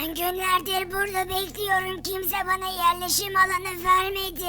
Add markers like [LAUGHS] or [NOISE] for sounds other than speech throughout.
Ben günlerdir burada bekliyorum. Kimse bana yerleşim alanı vermedi.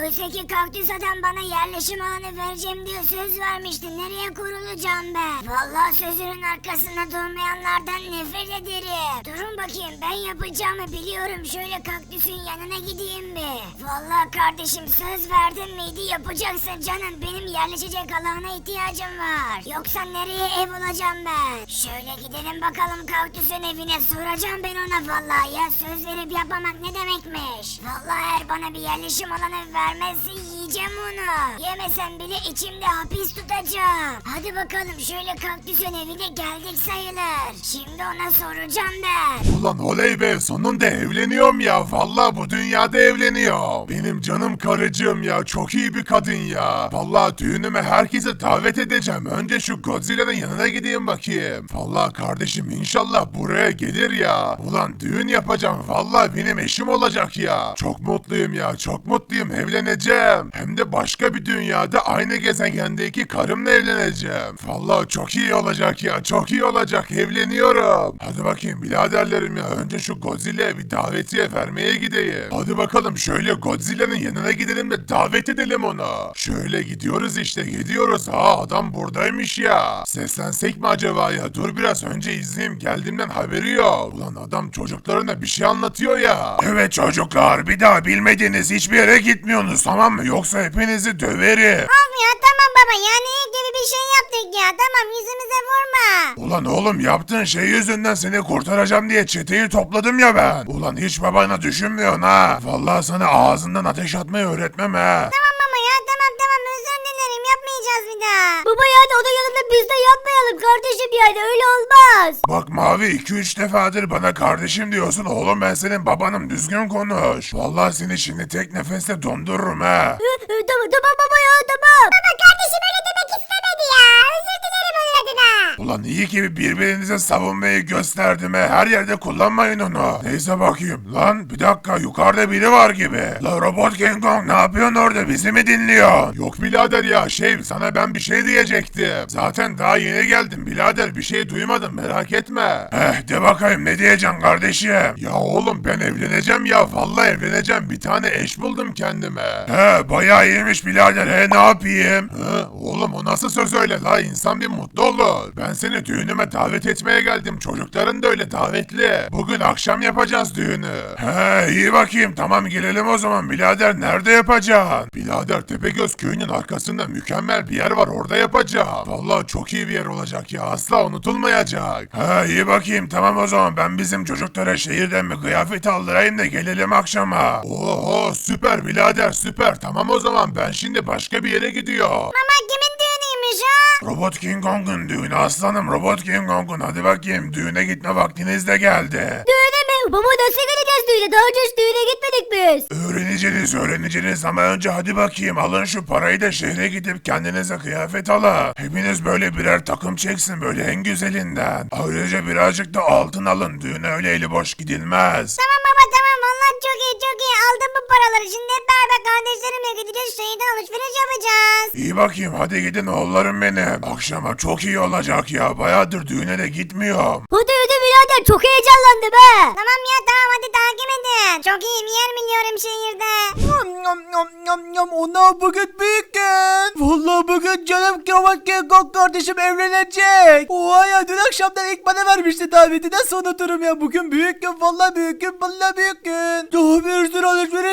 Oysa ki kaktüs adam bana yerleşim alanı vereceğim diye söz vermişti. Nereye kurulacağım ben? Vallahi sözünün arkasında durmayanlardan nefret ederim. Durun bakayım ben yapacağımı biliyorum. Şöyle kaktüsün yanına gideyim bir. Vallahi kardeşim söz verdin miydi yapacaksın canım. Benim yerleşecek alana ihtiyacım var. Yoksa nereye ev olacağım ben? Şöyle gidelim bakalım kaktüsün evine soracağım ben ona vallahi ya. Söz verip yapmamak ne demekmiş? Vallahi eğer bana bir yerleşim alanı vermezse yiyeceğim onu. Yemesem bile içimde hapis tutacağım. Hadi bakalım şöyle kaktüsün evine geldik sayılır. Şimdi ona soracağım ben. Ulan oley be sonunda evleniyorum ya. Vallahi bu dünyada evleniyor. Benim canım karıcığım ya. Çok iyi bir kadın ya. Vallahi düğünüme herkese davet edeceğim. Önce şu Godzilla'nın yanına gideyim bakayım. Vallahi kardeşim inşallah buraya gelir ya. Ulan düğün yapacağım. Vallahi benim eşim olacak ya. Çok mutluyum ya. Çok mutluyum. Evleneceğim. Hem de başka bir dünyada aynı gezegendeki karımla evleneceğim. Vallahi çok iyi olacak ya. Çok iyi olacak. Evleniyorum. Hadi bakayım biraderlerim ya. Önce şu Godzilla'ya bir davetiye vermeye gideyim. Hadi bakalım şöyle Godzilla'nın yanına gidelim de davet edelim onu. Şöyle gidiyoruz işte gidiyoruz. Ha adam buradaymış ya. Seslensek mi acaba ya? Dur biraz önce izleyeyim. Geldiğimden haberi yok. Ulan adam çocuklarına bir şey anlatıyor ya. Evet çocuklar bir daha bilmediğiniz hiçbir yere gitmiyorsunuz tamam mı? Yoksa hepinizi döverim. Of ya tamam baba yani gibi bir şey yaptık ya. Tamam yüzümüze vurma. Ulan oğlum yaptığın şey yüzünden seni kurtaracağım diye çeteyi topladım ya ben. Ulan hiç babana düşünmüyorsun ha. Vallahi sana ağzından ateş atmayı öğretmem ha. Tamam daha. Baba yani onun yanında biz de yapmayalım kardeşim yani öyle olmaz. Bak Mavi 2-3 defadır bana kardeşim diyorsun oğlum ben senin babanım düzgün konuş. Vallahi seni şimdi tek nefeste dondururum ha. tamam tamam baba ya tamam. Baba kardeşim öyle Ulan iyi ki birbirinize savunmayı gösterdim he. Her yerde kullanmayın onu. Neyse bakayım. Lan bir dakika yukarıda biri var gibi. La Robot King Kong ne yapıyorsun orada bizi mi dinliyorsun? Yok birader ya şey sana ben bir şey diyecektim. Zaten daha yeni geldim birader bir şey duymadım merak etme. Eh de bakayım ne diyeceksin kardeşim? Ya oğlum ben evleneceğim ya vallahi evleneceğim. Bir tane eş buldum kendime. He bayağı iyiymiş birader he ne yapayım? He, oğlum o nasıl söz öyle la insan bir mutlu olur. Seni düğünüme davet etmeye geldim. Çocukların da öyle davetli. Bugün akşam yapacağız düğünü. He iyi bakayım tamam gelelim o zaman birader nerede yapacaksın? Birader Tepegöz köyünün arkasında mükemmel bir yer var orada yapacağım. Vallahi çok iyi bir yer olacak ya asla unutulmayacak. He iyi bakayım tamam o zaman ben bizim çocuklara şehirden bir kıyafet aldırayım da gelelim akşama. Oho süper birader süper tamam o zaman ben şimdi başka bir yere gidiyorum. Mama kimin? Robot King Kong'un düğünü aslanım Robot King Kong'un hadi bakayım düğüne gitme vaktiniz de geldi. Düğüne mi? Baba nasıl gideceğiz düğüne? Daha önce hiç düğüne gitmedik biz. Öğreneceğiniz öğreneceğiniz ama önce hadi bakayım alın şu parayı da şehre gidip kendinize kıyafet alın. Hepiniz böyle birer takım çeksin böyle en güzelinden. Ayrıca birazcık da altın alın düğüne öyle eli boş gidilmez. Tamam aldım bu paraları. Şimdi hep beraber kardeşlerimle gideceğiz şehirden alışveriş yapacağız. İyi bakayım hadi gidin oğullarım benim. Akşama çok iyi olacak ya bayağıdır düğüne de gitmiyorum. Hadi hadi birader çok heyecanlandım he. Tamam ya tamam hadi takip edin. Çok iyi bir yer biliyorum şehirde. Yam yam yam yam yam ona bugün büyük gün. Vallahi bugün canım King Kong kardeşim evlenecek. Oha ya dün akşamdan ilk bana vermişti daveti nasıl unuturum ya bugün büyük gün vallahi büyük gün vallahi büyük gün. Daha bir sürü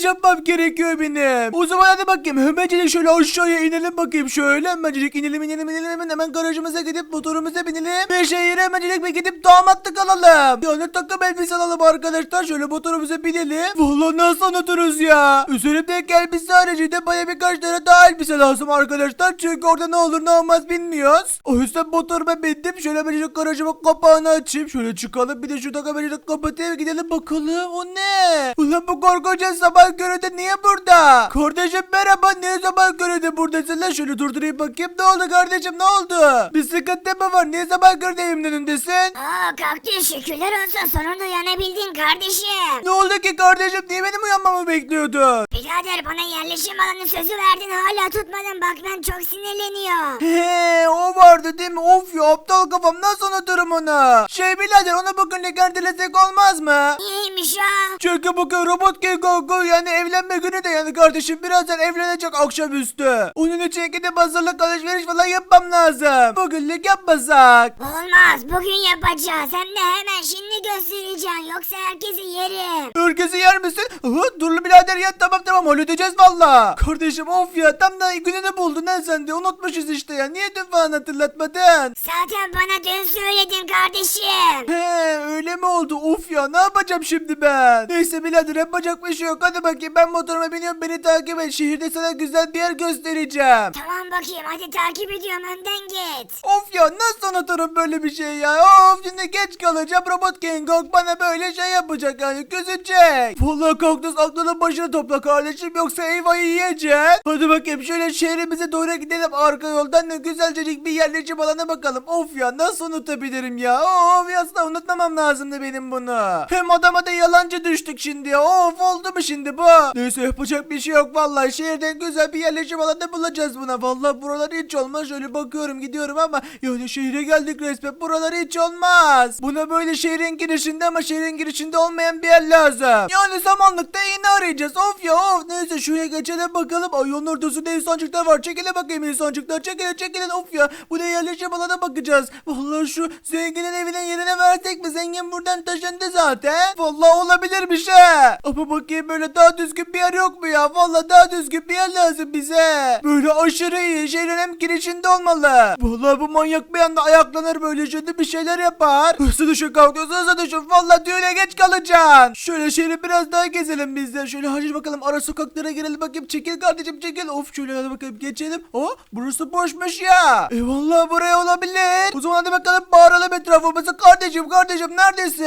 yapmam gerekiyor benim. O zaman hadi bakayım hemencecik şöyle aşağıya inelim bakayım şöyle hemencecik inelim inelim inelim hemen garajımıza gidip motorumuza binelim. Ve şehire hemencecik bir gidip damatlık alalım. Yani takım elbise alalım arkadaşlar şöyle motorumuza binelim. Vallahi nasıl unuturuz ya. Üzerimdeki elbise haricinde bana birkaç tane daha elbise lazım arkadaşlar. Çünkü orada ne olur ne olmaz bilmiyoruz. O yüzden motoruma bindim. Şöyle şu garajımın kapağını açayım. Şöyle çıkalım bir de şu garajı kapatayım gidelim bakalım. O ne? Ulan bu korkunç sabah köründe niye burada? Kardeşim merhaba niye sabah köründe buradasın lan? Şöyle durdurayım bakayım. Ne oldu kardeşim ne oldu? Bir sıkıntı mı var? Niye sabah köründe evimin önündesin? Aa kaktüs şükürler olsun sonunda uyanabildin kardeşim. Ne oldu ki kardeşim? Niye benim uyanmamı bekliyordun? Birader bana yerleşim alanı sözü verdin hala tutmadın bak ben çok sinirleniyorum. He o vardı değil mi? Of ya aptal kafam nasıl unuturum onu? Şey birader onu bugün ertelesek olmaz mı? İyiymiş ha. Çünkü bugün robot Kengoku yani evlenme günü de yani kardeşim birazdan evlenecek akşamüstü. Onun için gidip hazırlık alışveriş falan yapmam lazım. Bugünlük yapmasak. Olmaz bugün yapacağız hem de hemen şimdi göstereceğim yoksa herkesi yerim. Herkesi yer misin? Aha, dur birader ya tamam tamam halledeceğiz valla. Kardeşim of ya tam da gününü buldun ha sen de unutmuşuz işte ya. Niye dün falan hatırlatmadın? Zaten bana dün söyledin kardeşim. He öyle mi oldu? Of ya ne yapacağım şimdi ben? Neyse birader yapacak bir şey yok. Hadi bakayım ben motoruma biniyorum beni takip et. Şehirde sana güzel bir yer göstereceğim. Tamam bakayım hadi takip ediyorum önden git. Of ya nasıl unuturum böyle bir şey ya? Of şimdi geç kalacağım. Robot King Kong bana böyle şey yapacak yani küsecek. Vallahi kaktüs aklını başına topla kardeşim yoksa eyvah yiyeceksin. Hadi bakayım şöyle şehrimize doğru gidelim arka yoldan da güzelcecik bir yerleşim alana bakalım. Of ya nasıl unutabilirim ya? Of ya aslında unutmamam lazımdı benim bunu. Hem adama da yalancı düştük şimdi ya. Of oldu mu şimdi bu? Neyse yapacak bir şey yok vallahi. Şehirden güzel bir yerleşim alanı bulacağız buna. Vallahi buralar hiç olmaz. Şöyle bakıyorum gidiyorum ama yani şehre geldik resmen. Buralar hiç olmaz. Buna böyle şehrin girişinde ama şehrin girişinde olmayan bir yer lazım. Yani zamanlıkta yine arayacağız. Of ya of. Neyse şuraya geçelim bakalım. Ay yolun ortasında insancıklar var. Çekile bakayım insancıklar. Çekile çekile. Of ya. Buraya yerleşim alana bakacağız. Vallahi şu zenginin evinin yerine versek mi? Zengin buradan taşındı zaten. Vallahi olabilirmiş ha. Ama bakayım böyle daha düzgün bir yer yok mu ya? Vallahi daha düzgün bir yer lazım bize. Böyle aşırı iyi. Şehrin hem girişinde olmalı. Vallahi bu manyak bir anda ayaklanır böyle şimdi bir şeyler yapar. Hızlı düşün kalkıyorsun hızlı düşün. Vallahi düğüne geç kalacaksın. Şöyle şehri biraz daha gezelim biz de. Şöyle hadi bakalım ara sokaklara girelim bakayım. Çekil kardeşim çekil. Of şöyle hadi bakalım geçelim. Oh burası boşmuş ya. E vallahi buraya olabilir. O zaman hadi bakalım bağıralım etrafımıza. Kardeşim kardeşim neredesin?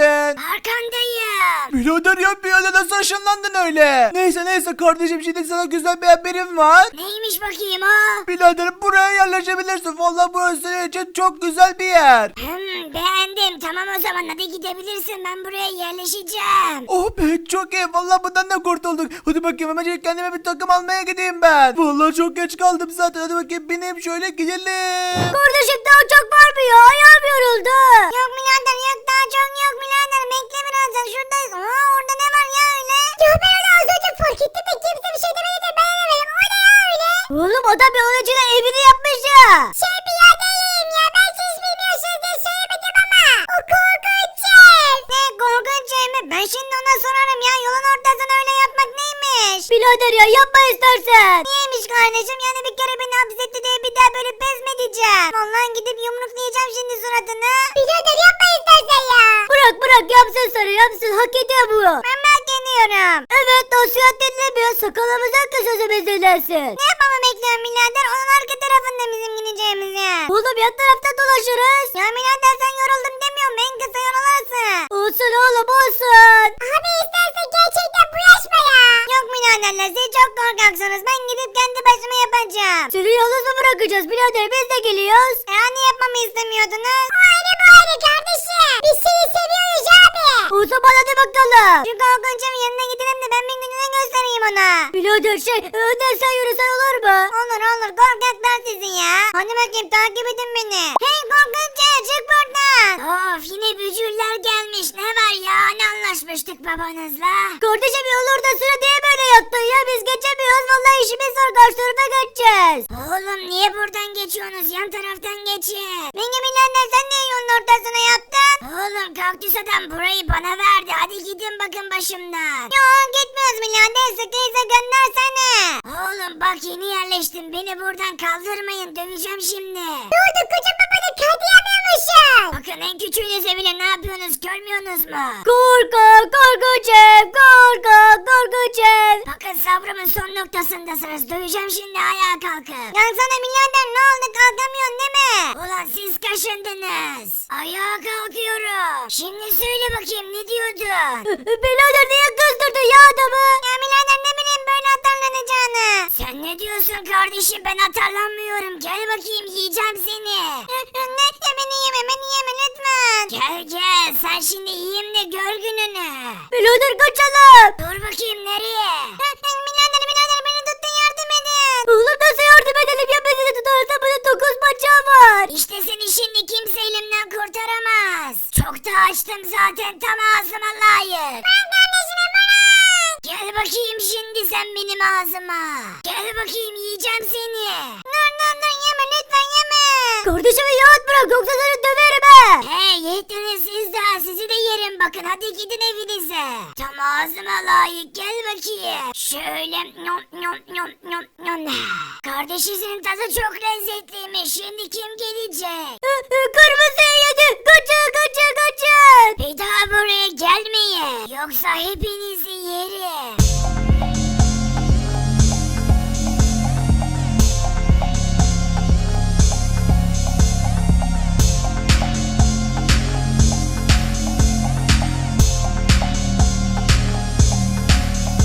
Arkandayım. Birader ya bir anda nasıl ışınlandın öyle? Neyse neyse kardeşim şimdi sana güzel bir haberim var. Neymiş bakayım o? Birader buraya yerleşebilirsin. Vallahi burası senin için çok güzel bir yer. Hmm, beğendim tamam o zaman hadi gidebilirsin ben buraya yerleşeceğim. Oh be çok iyi. Vallahi bundan da kurtulduk. Hadi bakayım hemen kendime bir takım almaya gideyim ben. Vallahi çok geç kaldım zaten. Hadi bakayım bineyim şöyle gidelim. Kardeşim daha çok var mı ya? Ayağım yoruldu. Yok birader yok daha çok yok birader. Bekle birazdan şuradayız. Aa orada ne var ya öyle? Ya ben öyle az önce fark ettim de kimse bir şey demedi de ben demedim. O ne ya öyle? Oğlum o da bir için evini yapmış ya. Şey biradeyim ya ben siz bilmiyorsunuz diye söylemedim ama. O korkunç ev. Ne korkunç ev mi? Ben şimdi ona sorarım Birader ya yapma istersen. Niyeymiş kardeşim yani bir kere beni hapsetti diye bir daha böyle pes mi diyeceğim? Vallahi gidip yumruklayacağım şimdi suratını. Birader yapma istersen ya. Bırak bırak yapsın sarı yapsın hak ediyor bu. Ben hak ediyorum. Evet nasihat dinlemiyor sakalımızı da sözümüz dinlersin. Ne yapmamı bekliyorsun birader? Onun arka tarafında bizim gideceğimiz yer. Oğlum yan tarafta dolaşırız. Ya birader sen yoruldum demiyorum en kısa yol orası. Olsun oğlum olsun. Abi istersen gerçekten bulaşma ya. Yok biraderler siz çok korkaksınız. Ben gidip kendi başıma yapacağım. Seni yalnız mı bırakacağız birader biz de geliyoruz. E hani yapmamı istemiyordunuz? Bu ayrı kardeşim. Biz seni seviyoruz abi. O zaman hadi bakalım. Şu evin yanına gidelim de ben bir gününe göstereyim ona. Birader şey önden sen yürüsen olur mu? Olur olur korkaklar sizin ya. Hadi bakayım takip edin beni. Hey korkunç ev çık buradan. Of yine bücürler gelmiş. Ne var ya ne anlaşmıştık babanızla? Kardeşim yol ortasına diye böyle yattın ya biz geçemiyoruz. Vallahi işimiz zor karşı tarafa geçeceğiz. Oğlum niye buradan geçiyorsunuz? Yan taraftan geçin. Benim ilerler sen niye yolun ortasına yattın? Oğlum kaktüs adam burayı bana verdi. Hadi gidin bakın başımdan. Yok gitmiyoruz birader. Sıkıysa göndersene. Oğlum bak yeni yerleştim. Beni buradan kaldırmayın. Döveceğim şimdi. Ne oldu koca babanı kaldırmıyormuşsun. Bakın en küçüğünüze bile ne yapıyorsunuz görmüyorsunuz mu? Ev, korku, korkunç ev. Bakın sabrımın son noktasındasınız. Döveceğim şimdi ayağa kalkıp. Yansana birader ne oldu kalkamıyorsun değil mi? Ulan siz kaşındınız. Ayağa kalkıyorum. Şimdi söyle bakayım ne diyordun? [LAUGHS] birader niye kızdırdın ya adamı? Ya Diyorsun kardeşim ben atarlanmıyorum. Gel bakayım yiyeceğim seni. ne beni yeme beni yeme lütfen. Gel gel sen şimdi yiyeyim de gör gününü. Birader kaçalım. Kardeşimi rahat bırak yoksa seni döverim he. Hey yettiniz siz daha sizi de yerim bakın hadi gidin evinize. Tam ağzıma layık gel bakayım. Şöyle nyom nyom nyom nyom nyom. Kardeşinizin tadı çok lezzetliymiş şimdi kim gelecek? Kırmızı yedi. Kaçın kaçın kaçın. Bir daha buraya gelmeyin. Yoksa hepinizi